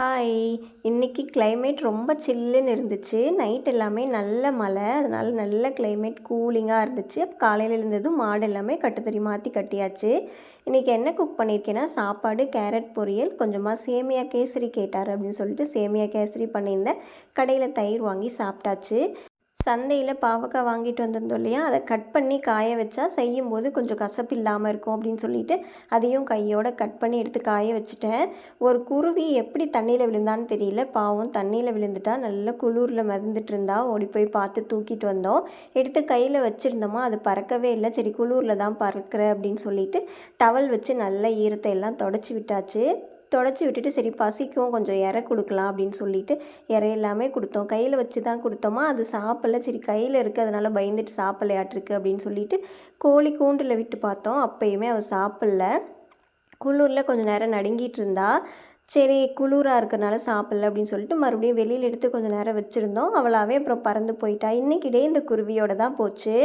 Hi இன்றைக்கி climate ரொம்ப சில்லுன்னு இருந்துச்சு. நைட் எல்லாமே நல்ல மழை. அதனால் நல்ல கிளைமேட் கூலிங்காக இருந்துச்சு. காலையில் எழுந்ததும் மாடு எல்லாமே கட்டுத்தறி மாற்றி கட்டியாச்சு. இன்றைக்கி என்ன குக் பண்ணியிருக்கேன்னா சாப்பாடு கேரட் பொரியல் கொஞ்சமாக சேமியா கேசரி கேட்டார் அப்படின்னு சொல்லிட்டு சேமியா கேசரி பண்ணியிருந்தேன். கடையில் தயிர் வாங்கி சாப்பிட்டாச்சு. சந்தையில் பாவக்காய் வாங்கிட்டு வந்திருந்தோம் இல்லையா? அதை கட் பண்ணி காய வச்சா செய்யும்போது கொஞ்சம் கசப்பு இல்லாமல் இருக்கும் அப்படின்னு சொல்லிட்டு அதையும் கையோட கட் பண்ணி எடுத்து காய வச்சுட்டேன். ஒரு குருவி எப்படி தண்ணியில் விழுந்தான்னு தெரியல. பாவம் தண்ணியில் விழுந்துட்டா நல்ல குளூரில் மிதந்துட்டு இருந்தா. ஓடி போய் பார்த்து தூக்கிட்டு வந்தோம். எடுத்து கையில் வச்சுருந்தோமா? அது பறக்கவே இல்லை. சரி குளூரில் தான் பறக்கிற அப்படின்னு சொல்லிட்டு டவல் வச்சு நல்ல ஈரத்தை எல்லாம் தொடச்சி விட்டாச்சு. தொடச்சி விட்டுட்டு சரி பசிக்கும் கொஞ்சம் இற கொடுக்கலாம் அப்படின்னு சொல்லிட்டு இறை எல்லாமே கொடுத்தோம். கையில் வச்சு தான் கொடுத்தோமா? அது சாப்பிடல. சரி கையில் இருக்குது அதனால் பயந்துட்டு சாப்பிடலையாட்டிருக்கு அப்படின்னு சொல்லிட்டு கோழி கூண்டில் விட்டு பார்த்தோம். அப்பயுமே அவள் சாப்பிடல. குளூரில் கொஞ்சம் நேரம் நடுங்கிட்டு இருந்தா. சரி குளிராக இருக்கிறனால சாப்பிடல அப்படின்னு சொல்லிட்டு மறுபடியும் வெளியில் எடுத்து கொஞ்சம் நேரம் வச்சுருந்தோம். அவளாவே அப்புறம் பறந்து போயிட்டா. இன்றைக்கிடே இந்த குருவியோட தான் போச்சு.